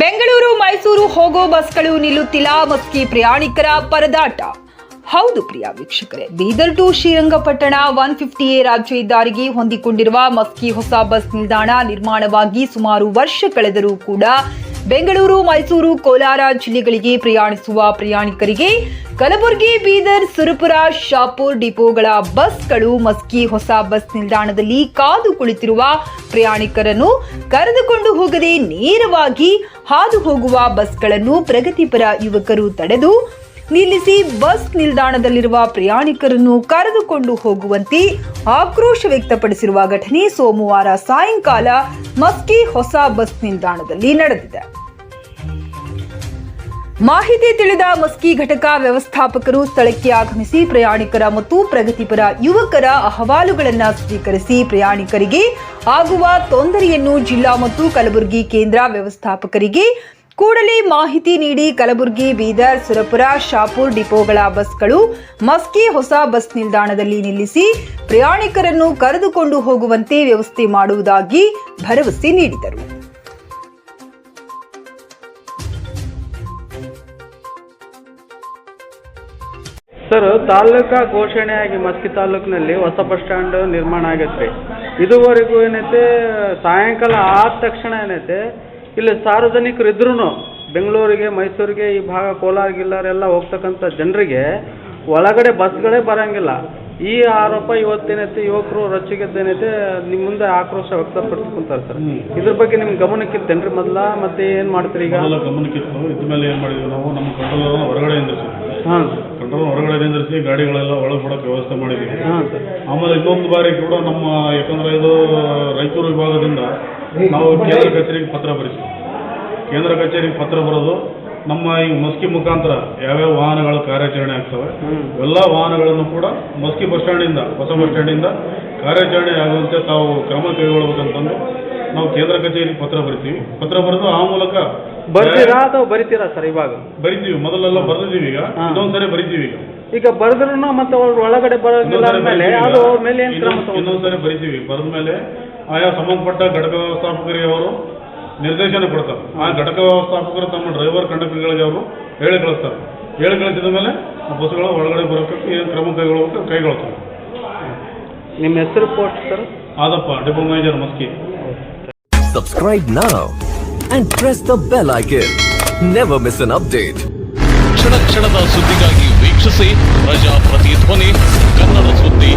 ಬೆಂಗಳೂರು, ಮೈಸೂರು ಹೋಗೋ ಬಸ್ಗಳು ನಿಲ್ಲುತ್ತಿಲ್ಲ. ಮಸ್ಕಿ ಪ್ರಯಾಣಿಕರ ಪರದಾಟ. ಹೌದು ಪ್ರಿಯ ವೀಕ್ಷಕರೇ, Bidar to Srirangapatna one fifty A ರಾಜ್ಯ ಹೆದ್ದಾರಿಗೆ ಹೊಂದಿಕೊಂಡಿರುವ ಮಸ್ಕಿ ಹೊಸ ಬಸ್ ನಿಲ್ದಾಣ ನಿರ್ಮಾಣವಾಗಿ ಸುಮಾರು ವರ್ಷ ಕಳೆದರೂ ಕೂಡ ಬೆಂಗಳೂರು, ಮೈಸೂರು, ಕೋಲಾರ ಜಿಲ್ಲೆಗಳಿಗೆ ಪ್ರಯಾಣಿಸುವ ಪ್ರಯಾಣಿಕರಿಗೆ ಕಲಬುರಗಿ, ಬೀದರ್, ಸುರಪುರ, ಶಾಪುರ್ ಡಿಪೋಗಳ ಬಸ್ಗಳು, ಮಸ್ಕಿ ಹೊಸ ಬಸ್ ನಿಲ್ದಾಣದಲ್ಲಿ ಕಾದು ಕುಳಿತಿರುವ ಪ್ರಯಾಣಿಕರನ್ನು ಕರೆದುಕೊಂಡು ಹೋಗದೆ ನೇರವಾಗಿ ಹಾದು ಹೋಗುವ ಬಸ್ಗಳನ್ನು ಪ್ರಗತಿಪರ ಯುವಕರು ತಡೆದು ನಿಲ್ಲಿಸಿ ಬಸ್ ನಿಲ್ದಾಣದಲ್ಲಿರುವ ಪ್ರಯಾಣಿಕರನ್ನು ಕರೆದುಕೊಂಡು ಹೋಗುವಂತೆ ಆಕ್ರೋಶ ವ್ಯಕ್ತಪಡಿಸಿರುವ ಘಟನೆ ಸೋಮವಾರ ಸಾಯಂಕಾಲ ಮಸ್ಕಿ ಹೊಸ ಬಸ್ ನಿಲ್ದಾಣದಲ್ಲಿ ನಡೆದಿದೆ. ಮಾಹಿತಿ ತಿಳಿದ ಮಸ್ಕಿ ಘಟಕ ವ್ಯವಸ್ಥಾಪಕರು ಸ್ಥಳಕ್ಕೆ ಆಗಮಿಸಿ ಪ್ರಯಾಣಿಕರ ಮತ್ತು ಪ್ರಗತಿಪರ ಯುವಕರ ಅಹವಾಲುಗಳನ್ನು ಸ್ವೀಕರಿಸಿ ಪ್ರಯಾಣಿಕರಿಗೆ ಆಗುವ ತೊಂದರೆಯನ್ನು ಜಿಲ್ಲಾ ಮತ್ತು ಕಲಬುರಗಿ ಕೇಂದ್ರ ವ್ಯವಸ್ಥಾಪಕರಿಗೆ ಕೂಡಲೇ ಮಾಹಿತಿ ನೀಡಿ ಕಲಬುರಗಿ, ಬೀದರ್, ಸುರಪುರ, ಶಾಪುರ್ ಡಿಪೋಗಳ ಬಸ್ಗಳು ಮಸ್ಕಿ ಹೊಸ ಬಸ್ ನಿಲ್ದಾಣದಲ್ಲಿ ನಿಲ್ಲಿಸಿ ಪ್ರಯಾಣಿಕರನ್ನು ಕರೆದುಕೊಂಡು ಹೋಗುವಂತೆ ವ್ಯವಸ್ಥೆ ಮಾಡುವುದಾಗಿ ಭರವಸೆ ನೀಡಿದರು. ಸರ್, ತಾಲೂಕಾ ಘೋಷಣೆಯಾಗಿ ಮಸ್ಕಿ ತಾಲೂಕಿನಲ್ಲಿ ಹೊಸ ಬಸ್ ಸ್ಟ್ಯಾಂಡ್ ನಿರ್ಮಾಣ ಆಗೈತೆ. ರೀ ಇದುವರೆಗೂ ಏನೈತೆ, ಸಾಯಂಕಾಲ ಆದ ತಕ್ಷಣ ಏನೈತೆ ಇಲ್ಲಿ ಸಾರ್ವಜನಿಕರು ಇದ್ರೂ ಬೆಂಗಳೂರಿಗೆ ಮೈಸೂರಿಗೆ ಈ ಭಾಗ ಕೋಲಾರ ಗಿಲ್ಲಾರೆಲ್ಲ ಹೋಗ್ತಕ್ಕಂಥ ಜನರಿಗೆ ಒಳಗಡೆ ಬಸ್ಗಳೇ ಬರಂಗಿಲ್ಲ. ಈ ಆರೋಪ ಇವತ್ತೇನೈತೆ ಯುವಕರು ರೊಚ್ಚಿಗೆದ್ದೇನೈತೆ ನಿಮ್ಮ ಮುಂದೆ ಆಕ್ರೋಶ ವ್ಯಕ್ತಪಡಿಸ್ಕೊಂತಾರೆ ಸರ್. ಇದ್ರ ಬಗ್ಗೆ ನಿಮ್ಮ ಗಮನಕ್ಕಿತ್ತೇನ್ರಿ ಮೊದಲ? ಮತ್ತೆ ಏನು ಮಾಡ್ತೀರಿ ಈಗ? ಮೊದಲ ಗಮನಕ್ಕಿತ್ತು ಇದ್ರ ಮೇಲೆ ಏನು ಮಾಡಿದ್ವಿ ನಾವು? ನಮ್ಮ ಕಂಟ್ರೋಲ್ ಹೊರಗಡೆ ನಿಂದಿರ್ಸಿದ್ವಿ. ಹಾಂ. ಕಂಟ್ರೋಲ್ ಹೊರಗಡೆ ನಿಂದಿರಿಸಿ ಗಾಡಿಗಳೆಲ್ಲ ಒಳಗೆ ಬಿಡೋಕೆ ವ್ಯವಸ್ಥೆ ಮಾಡಿದ್ದೀವಿ ಹಾಂ ಸರ್. ಆಮೇಲೆ ಇನ್ನೊಂದು ಬಾರಿ ಕೂಡ ನಮ್ಮ ಯಾಕಂದ್ರೆ ಇದು ರೈತರು ವಿಭಾಗದಿಂದ ನಾವು ಕೇಂದ್ರ ಕಚೇರಿಗೆ ಪತ್ರ ಬರೆಸಿದ್ವಿ. ಕೇಂದ್ರ ಕಚೇರಿಗೆ ಪತ್ರ ಬರೋದು ನಮ್ಮ ಈ ಮಸ್ಕಿ ಮುಖಾಂತರ ಯಾವ್ಯಾವ ವಾಹನಗಳು ಕಾರ್ಯಾಚರಣೆ ಆಗ್ತವೆ. ಎಲ್ಲ ವಾಹನಗಳನ್ನು ಕೂಡ ಮಸ್ಕಿ ಬಸ್ ಸ್ಟ್ಯಾಂಡಿಂದ ಹೊಸ ಬಸ್ ಸ್ಟ್ಯಾಂಡಿಂದ ಕಾರ್ಯಾಚರಣೆ ಆಗುವಂತೆ ತಾವು ಕ್ರಮ ಕೈಗೊಳ್ಳಬೇಕಂತಂದು ನಾವು ಕೇಂದ್ರ ಕಚೇರಿಗೆ ಪತ್ರ ಬರಿತೀವಿ ಪತ್ರ ಬರೆದು ಆ ಮೂಲಕ ಬರ್ತೀರಾ ಅಥವಾ ಬರಿತೀರಾ ಸರ್ ಇವಾಗ ಬರಿತೀವಿ ಮೊದಲೆಲ್ಲ ಬರೆದಿದ್ದೀವಿ ಈಗ. ಇನ್ನೊಂದ್ಸರಿ ಬರಿತೀವಿ ಈಗ ಈಗ ಬರೆದ್ರು ಮತ್ತೆ ಅವ್ರು ಒಳಗಡೆ ಬರೋದಿಲ್ಲ ಅಂದ್ಮೇಲೆ ಅದು. ಮೇಲೆ ಏನು ಕ್ರಮ ಇನ್ನೊಂದ್ಸರಿ ಬರಿತೀವಿ ಬರೆದ ಮೇಲೆ ಆಯಾ ಸಂಬಂಧಪಟ್ಟ ಘಟಕ ವ್ಯವಸ್ಥಾಪಕರಿಗೆ ಅವರು ನಿರ್ದೇಶನ ಕೊಡ್ತಾರೆ. ಆ ಘಟಕ ವ್ಯವಸ್ಥಾಪಕರು ತಮ್ಮ ಡ್ರೈವರ್ ಕಂಡಕ್ಟರ್ಗಳಿಗೆ ಅವರು ಹೇಳಿ ಕಳಿಸ್ತಾರೆ. ಹೇಳಿ ಕಳಿಸಿದ ಮೇಲೆ ಆ ಬಸ್ಗಳು ಒಳಗಡೆ ಬರೋಕ್ಕೆ ಏನು ಕ್ರಮ ಕೈಗೊಳ್ಳಬೇಕು ಕೈಗೊಳ್ತಾರೆ. ನಿಮ್ಮ ಹೆಸರು post sir? Adappa depot manager Maski. Subscribe now and press the bell icon. Never miss an update. ಕ್ಷಣ ಕ್ಷಣದ ಸುದ್ದಿಗಾಗಿ ವೀಕ್ಷಿಸಿ ಪ್ರಜಾಪ್ರತಿಧ್ವನಿ ಕನ್ನಡ ಸುದ್ದಿ.